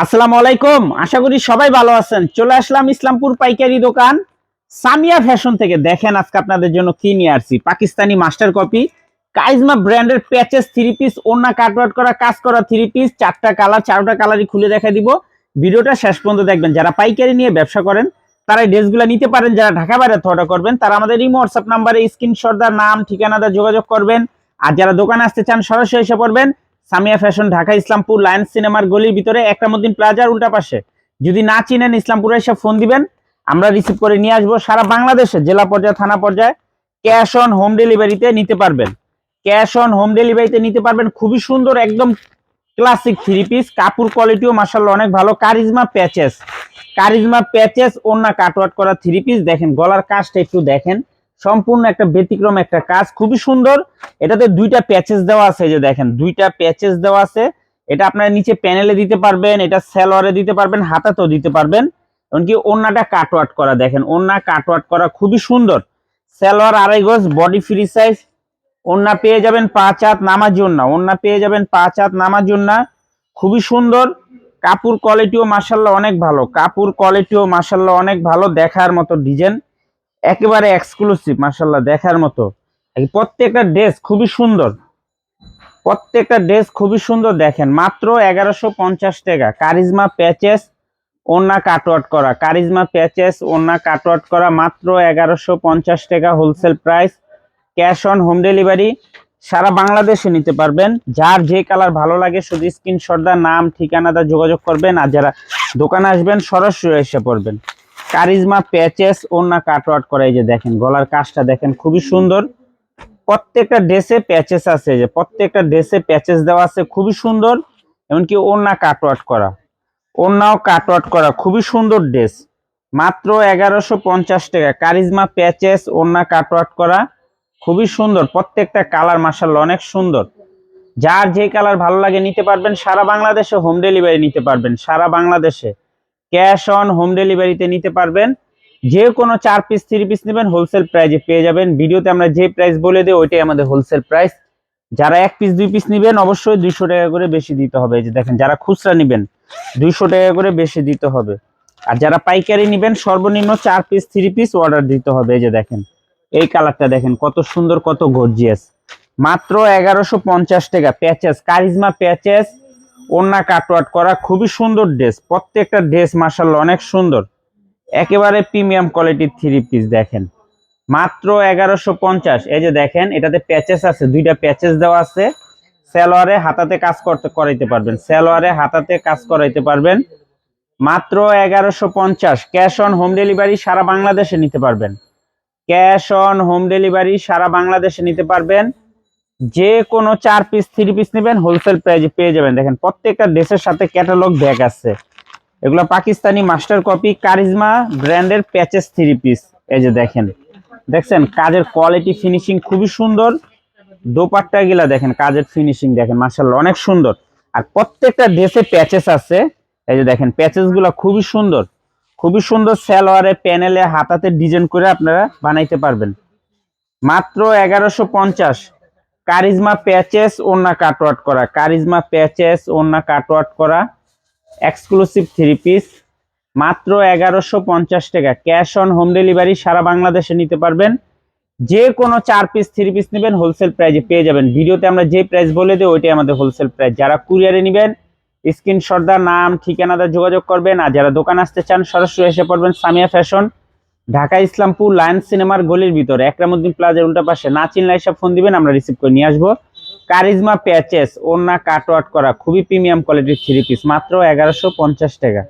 আসসালামু আলাইকুম। আশা করি সবাই ভালো আছেন। চলে আসলাম ইসলামপুর পাইকারি দোকান। সামিয়া ফ্যাশন থেকে দেখেন আজকে আপনাদের জন্য কি নিয়ে আসছি। Pakistani master copy. কাইজমা ব্র্যান্ডের প্যাচেস থ্রি পিস ওন্না কাটওয়ার্ট করা, কাজ করা থ্রি পিস। চারটা কালার, চারটা কালারই খুলে দেখা দিব। ভিডিওটা শেষ পর্যন্ত দেখবেন। যারা পাইকারি নিয়ে ব্যবসা করেন, তারা ড্রেসগুলো নিতে পারেন। যারা ঢাকা বাইরে অর্ডার করবেন, তারা আমাদের এই হোয়াটসঅ্যাপ নাম্বারে স্ক্রিনশট দা নাম, ঠিকানা দা যোগাযোগ করবেন। আর যারা দোকানে আসতে চান, সরাসরি এসে পড়বেন। সামিয়া ফ্যাশন, ঢাকা, ইসলামপুর, লায়ন্স সিনেমার গলির ভিতরে একরামুদ্দিন প্লাজার উল্টা পাশে। যদি না চিনেন ইসলামপুরে এসে ফোন দিবেন, আমরা রিসিভ করে নিয়ে আসব সারা বাংলাদেশে, জেলা পর্যায়ে, থানা পর্যায়ে, ক্যাশ অন হোম ডেলিভারিতে নিতে পারবেন। ক্যাশ অন হোম ডেলিভারিতে নিতে পারবেন খুবই সুন্দর, একদম ক্লাসিক থ্রি পিস কাপড় কোয়ালিটিও মাসাল্লাহ অনেক ভালো, কারিজমা প্যাচেস কারিজমা প্যাচেস ওন্না কাটওয়ার্ট করা থ্রি পিস দেখেন, গলার কাজটা একটু দেখেন। সম্পূর্ণ একটা ব্যতিক্রম একটা কাজ, খুবই সুন্দর। এটাতে দুইটা প্যাচেস দেওয়া আছে যে দেখেন, দুইটা প্যাচেস দেওয়া আছে। এটা আপনারা নিচে প্যানেলে দিতে পারবেন, এটা সেলোয়ারে দিতে পারবেন, হাতাতেও দিতে পারবেন। এমনকি ওন্নাটা কাটওয়ার্ট করা, দেখেন ওন্না কাটওয়ার্ট করা খুবই সুন্দর। সেলোয়ার আড়াই গজ বডি ফ্রি সাইজ ওন্না পেয়ে যাবেন পাঁচ হাত নামার জন্য ওন্না পেয়ে যাবেন পাঁচ হাত নামার জন্য খুবই সুন্দর। কাপড় কোয়ালিটিও মাসাল্লাহ অনেক ভালো, কাপড় কোয়ালিটিও মাসাল্লাহ অনেক ভালো দেখার মতো ডিজাইন একেবারে এক্সক্লুসিভ মাসাল্লাহ দেখার মতো। প্রত্যেকটা ড্রেস খুবই সুন্দর। প্রত্যেকটা ড্রেস খুবই সুন্দর দেখেন। মাত্র এগারোশো পঞ্চাশ টাকা। কারিজমা প্যাচেস ওন্না কাটওয়ার্ট করা। কারিজমা প্যাচেস ওন্না কাটওয়ার্ট করা। মাত্র এগারোশো পঞ্চাশ টাকা wholesale price cash on home delivery সারা বাংলাদেশে নিতে পারবেন। যার যে কালার ভালো লাগে, শুধু স্ক্রিনশটদার নাম ঠিকানাটা যোগাযোগ করবেন। আর যারা দোকানে আসবেন, সরাসরি এসে পড়বেন। কারিজমা, প্যাচেস ওন্না কাটওয়ার্ট করা এই যে দেখেন, গলার কাজটা দেখেন খুবই সুন্দর। প্রত্যেকটা ড্রেসে প্যাচেস আছে যে প্রত্যেকটা ড্রেসে প্যাচেস দেওয়া আছে, খুবই সুন্দর। এমনকি ওন্না কাটওয়ার্ট করা। ওন্নাও কাটওয়ার্ট করা, খুবই সুন্দর ড্রেস। মাত্র এগারোশো পঞ্চাশ টাকা। কারিজমা, প্যাচেস ওন্না কাটওয়ার্ট করা, খুবই সুন্দর। প্রত্যেকটা কালার মার্শাল অনেক সুন্দর। যার যে কালার ভালো লাগে নিতে পারবেন, সারা বাংলাদেশে হোম ডেলিভারি নিতে পারবেন, সারা বাংলাদেশে। ক্যাশ অন হোম ডেলিভারিতে নিতে পারবেন। যে কোনো চার পিস থ্রি পিস নেবেন হোলসেল প্রাইজে পেয়ে যাবেন। ভিডিওতে আমরা যে প্রাইস বলে দিই, ওইটাই আমাদের হোলসেল প্রাইস যারা এক পিস দুই পিস নেবেন, অবশ্যই দুইশো টাকা করে বেশি দিতে হবে। যে দেখেন, যারা খুচরা নেবেন, দুইশো টাকা করে বেশি দিতে হবে। আর যারা পাইকারি নেবেন, সর্বনিম্ন চার পিস থ্রি পিস অর্ডার দিতে হবে। এই যে দেখেন, এই কালারটা দেখেন, কত সুন্দর, কত গর্জিয়াস মাত্র এগারোশো পঞ্চাশ টাকা। প্যাচেস কারিজমা প্যাচেস ওন্না কাটওয়ার্ট করা খুবই সুন্দর ড্রেস প্রত্যেকটা ড্রেস মার্শাল অনেক সুন্দর। একেবারে প্রিমিয়াম কোয়ালিটির থ্রি পিস দেখেন। মাত্র এগারোশো পঞ্চাশ। এই যে দেখেন, এটাতে প্যাচেস আছে, দুইটা প্যাচেস দেওয়া আছে। স্যালোয়ারে হাতাতে কাজ করতে করাইতে পারবেন। সেলোয়ারে হাতাতে কাজ করাইতে পারবেন। মাত্র এগারোশো পঞ্চাশ। ক্যাশ অন হোম ডেলিভারি সারা বাংলাদেশে নিতে পারবেন। ক্যাশ অন হোম ডেলিভারি সারা বাংলাদেশে নিতে পারবেন। যে কোনো চার পিস থ্রি পিস নেবেন হোলসেল প্রাইজে পেয়ে যাবেন। দেখেন, প্রত্যেকটা ড্রেসের সাথে ক্যাটালগ ব্যাগ আছে। এগুলো পাকিস্তানি মাস্টার কপি কারিজমা ব্র্যান্ডের প্যাচেস থ্রি পিস এই যে দেখেন, দেখছেন? কাজের কোয়ালিটি ফিনিশিং খুবই সুন্দর। দোপাট্টা গিলা দেখেন, কাজের ফিনিশিং দেখেন মার্শাল্লাহ অনেক সুন্দর। আর প্রত্যেকটা ড্রেসে প্যাচেস আছে। এই যে দেখেন প্যাচেসগুলো খুবই সুন্দর। খুবই সুন্দর সালোয়ারে, প্যানেলে, হাতাতে ডিজাইন করে আপনারা বানাইতে পারবেন। মাত্র এগারোশো পঞ্চাশ। কারিজমা প্যাচেস ওন্না কাটওয়ার্ট করা। কারিজমা প্যাচেস ওন্না কাটওয়ার্ট করা। এক্সক্লুসিভ থ্রি পিস মাত্র এগারোশো পঞ্চাশ টাকা। ক্যাশ অন হোম ডেলিভারি সারা বাংলাদেশে নিতে পারবেন। যে কোনো চার পিস থ্রি পিস নেবেন হোলসেল প্রাইজে পেয়ে যাবেন। ভিডিওতে আমরা যে প্রাইস বলে দিই ওইটাই আমাদের হোলসেল প্রাইস যারা কুরিয়ারে নেবেন স্ক্রিনশটদার নাম ঠিকানাদার যোগাযোগ করবেন। আর যারা দোকান আসতে চান, সরাসরি এসে পড়বেন সামিয়া ফ্যাশন ঢাকা ইসলামপুর লায়ন্স সিনেমার গলির ভিতরে, একরামুদ্দিন প্লাজার উল্টা পাশে। না চিনলে এসব ফোন দিবেন, আমরা রিসিভ করে নিয়ে আসব। কারিজমা প্যাচেস ওনা কাটওয়াট করা, খুবই প্রিমিয়াম কোয়ালিটির থ্রি পিস মাত্র এগারোশো পঞ্চাশ টাকা।